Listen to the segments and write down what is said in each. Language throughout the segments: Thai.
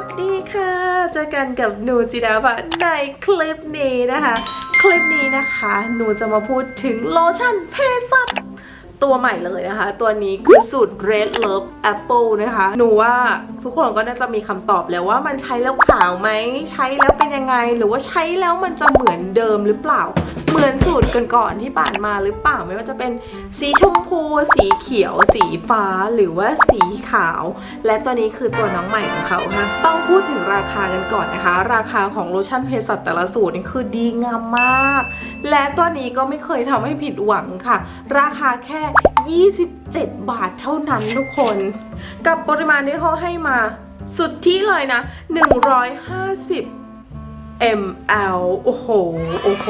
สดีค่ะเจอกันกับหนูจิดาภาในคลิปนี้นะคะ คลิปนี้นะคะ หนูจะมาพูดถึงโลชั่นเพสัตตัวใหม่เลยนะคะ ตัวนี้คือสูตร Red Love Apple นะคะ หนูว่าทุกคนก็น่าจะมีคำตอบแล้วว่ามันใช้แล้วขาวไหม ใช้แล้วเป็นยังไง หรือว่าใช้แล้วมันจะเหมือนเดิมหรือเปล่า เหมือนสูตรก่อนๆที่ผ่านมาหรือเปล่าไม่ว่าจะเป็นสีชมพู สีเขียว สีฟ้าหรือว่าสีขาว และตัวนี้คือตัวน้องใหม่ของเขาค่ะต้องพูดถึงราคากันก่อนนะคะ ราคาของโลชั่นเภสัชแต่ละสูตรนี่คือดีงามมาก และตัวนี้ก็ไม่เคยทำให้ผิดหวังค่ะ ราคาแค่ 27 บาทเท่านั้นทุกคน กับปริมาณที่เขาให้มาสุดที่เลยนะ 150 ml โอ้โห โอ้โห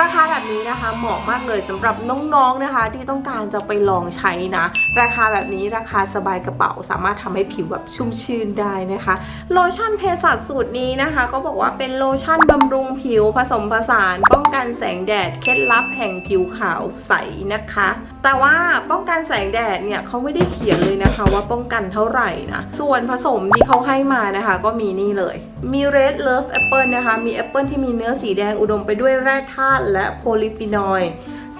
ราคาแบบนี้นะคะ เหมาะมากเลยสำหรับน้องๆนะคะ ที่ต้องการจะไปลองใช้นะ ราคาแบบนี้ราคาสบายกระเป๋าสามารถทำให้ผิวแบบชุ่มชื่นได้นะคะ โลชั่นเภสัชสูตรนี้นะคะเขาบอกว่าเป็นโลชั่นบำรุงผิวผสมผสาน ป้องกันแสงแดดเคล็ดลับแห่งผิวขาวใสนะคะ แต่ว่าป้องกันแสงแดดเนี่ยเขาไม่ได้เขียนเลยนะคะ ว่าป้องกันเท่าไหร่นะส่วนผสมที่เขาให้มานะคะ ก็มีนี่เลยมี Red Love Apple นะคะ มีแอปเปิลที่มีเนื้อสีแดงอุดมไปด้วยแร่ธาตุและโพลิฟีนอยด์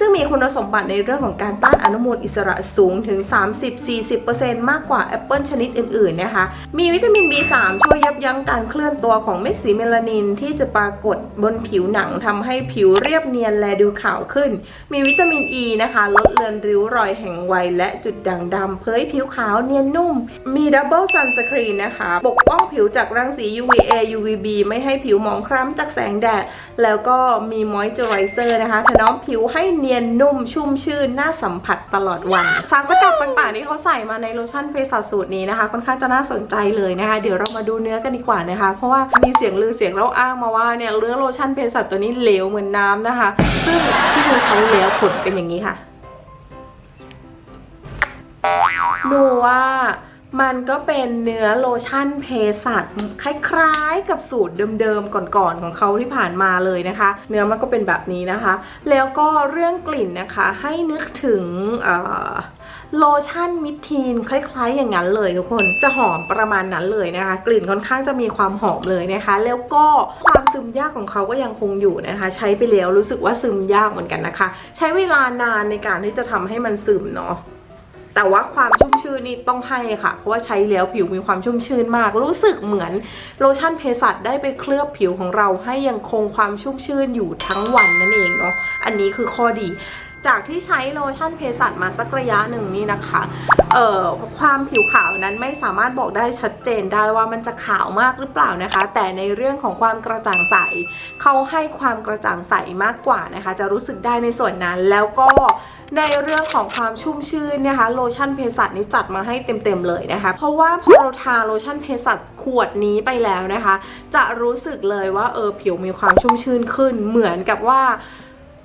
ซึ่งมีคุณสมบัติในเรื่องของการต้านอนุมูลอิสระสูงถึง 30-40%มากกว่าแอปเปิลชนิดอื่นๆนะคะ มีวิตามิน B3 ช่วยยับยั้งการเคลื่อนตัวของเม็ดสีเมลานินที่จะปรากฏบนผิวหนังทำให้ผิวเรียบเนียนและดูขาวขึ้น มีวิตามิน E นะคะลดเลือนริ้วรอยแห่งวัยและจุดด่างดำเผยผิวขาวเนียนนุ่ม มีดับเบิลซันสกรีนนะคะ ปกป้องผิวจากรังสี UVA UVB ไม่ให้ผิวหมองคล้ำจากแสงแดด แล้วก็มีมอยเจอไรเซอร์นะคะถนอมผิวให้เนียนเย็นนุ่มชุ่มชื่นน่าสัมผัสตลอดวัน สารสกัดต่างๆที่เขาใส่มาในโลชั่นเภสัชสูตรนี้นะคะ ค่อนข้างจะน่าสนใจเลยนะคะ เดี๋ยวเรามาดูเนื้อกันดีกว่านะคะ เพราะว่ามีเสียงลือเสียงเล่าอ้างมาว่าเนี่ยเนื้อโลชั่นเภสัชตัวนี้เหลวเหมือนน้ำนะคะ ซึ่งที่ดูใช้แล้วผลเป็นอย่างนี้ค่ะดูว่า มันก็เป็นเนื้อโลชั่นเภสัชคล้ายๆ กับสูตรเดิมๆก่อนๆของเขาที่ผ่านมาเลยนะคะ เนื้อมันก็เป็นแบบนี้นะคะ แล้วก็เรื่องกลิ่นนะคะให้นึกถึงโลชั่นมิทีนคล้ายๆ อย่างนั้นเลยทุกคนจะหอมประมาณนั้นเลยนะคะ กลิ่นค่อนข้างจะมีความหอมเลยนะคะ แล้วก็ความซึมยากของเขาก็ยังคงอยู่นะคะ ใช้ไปแล้วรู้สึกว่าซึมยากเหมือนกันนะคะ ใช้เวลานานในการที่จะทำให้มันซึมเนาะ แต่ว่าความชุ่มชื่นนี่ต้องให้ค่ะ เพราะว่าใช้แล้วผิวมีความชุ่มชื่นมาก รู้สึกเหมือนโลชั่นเภสัชได้ไปเคลือบผิวของเราให้ยังคงความชุ่มชื่นอยู่ทั้งวันนั่นเองเนาะ อันนี้คือข้อดี จากที่ใช้โลชั่นเภสัชมาสักระยะหนึ่งนี่นะคะ เอ่อความผิวขาวนั้นไม่สามารถบอกได้ชัดเจนได้ว่ามันจะขาวมากหรือเปล่านะคะ แต่ในเรื่องของความกระจ่างใสเขาให้ความกระจ่างใสมากกว่านะคะ จะรู้สึกได้ในส่วนนั้นแล้วก็ในเรื่องของความชุ่มชื่นนะคะโลชั่นเภสัชนี้จัดมาให้เต็มๆเลยนะคะ เพราะว่าพอเราทาโลชั่นเภสัชขวดนี้ไปแล้วนะคะ จะรู้สึกเลยว่าเออผิวมีความชุ่มชื่นขึ้นเหมือนกับว่า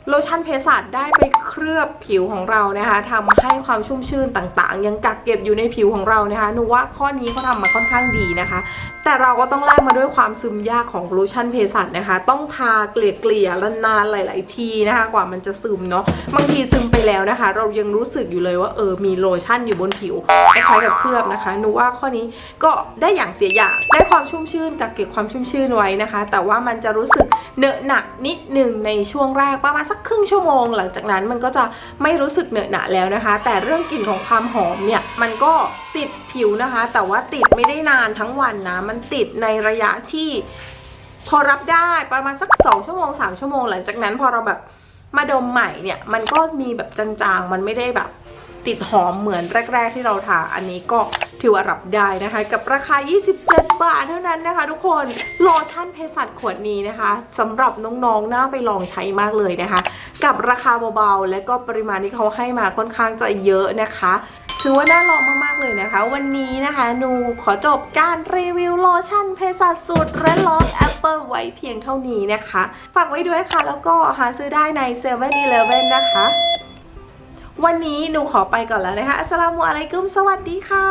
โลชั่นเภสัชได้ไปเคลือบผิวของเรานะคะทำให้ความชุ่มชื่นต่างๆ ยังกักเก็บอยู่ในผิวของเรานะคะหนูว่าข้อนี้เขาทำมาค่อนข้างดีนะคะ แต่เราก็ต้องแลกมาด้วยความซึมยากของโลชั่นเภสัชนะคะ ต้องทาเกลี่ยเกลี่ยนานๆหลาย ๆ ทีนะคะ กว่ามันจะซึมเนาะบางทีซึมไปแล้วนะคะ เรายังรู้สึกอยู่เลยว่าเออมีโลชั่นอยู่บนผิวคล้ายๆกับเคลือบนะคะหนูว่าข้อนี้ก็ได้อย่างเสียอย่างได้ความชุ่มชื่นกักเก็บความชุ่มชื่นไว้นะคะ แต่ว่ามันจะรู้สึกเนอะหนักนิดหนึ่งในช่วงแรกประมาณสักครึ่งชั่วโมง หลังจากนั้นมันก็จะไม่รู้สึกเหนอะหนะแล้วนะคะ แต่เรื่องกลิ่นของความหอมเนี่ยมันก็ติดผิวนะคะ แต่ว่าติดไม่ได้นานทั้งวันนะ มันติดในระยะที่พอรับได้ประมาณสัก 2 ชั่วโมง 3 ชั่วโมง หลังจากนั้นพอเราแบบมาดมใหม่เนี่ย มันก็มีแบบจางๆ มันไม่ได้แบบติดหอมเหมือนแรก ๆ ที่เราทา อันนี้ก็ถือว่ารับได้นะคะ กับราคา 27 บาทเท่านั้นนะคะ ทุกคน โลชั่นเภสัชขวดนี้นะคะสำหรับน้องๆ น่าไปลองใช้มากเลยนะคะ กับราคาเบาๆ และก็ปริมาณที่เขาให้มาค่อนข้างจะเยอะนะคะถือว่าน่าลองมากๆเลยนะคะ วันนี้นะคะหนูขอจบการรีวิวโลชั่นเภสัชสูตร Red Love Apple ไว้เพียงเท่านี้นะคะ ฝากไว้ด้วยค่ะ แล้วก็หาซื้อได้ใน7 e เ e ่ e อนะคะ วันนี้หนูขอไปก่อนแล้วนะคะอัสลามุอะลัยกุมสวัสดีค่ะ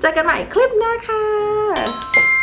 เจอกันใหม่คลิปหน้าค่ะ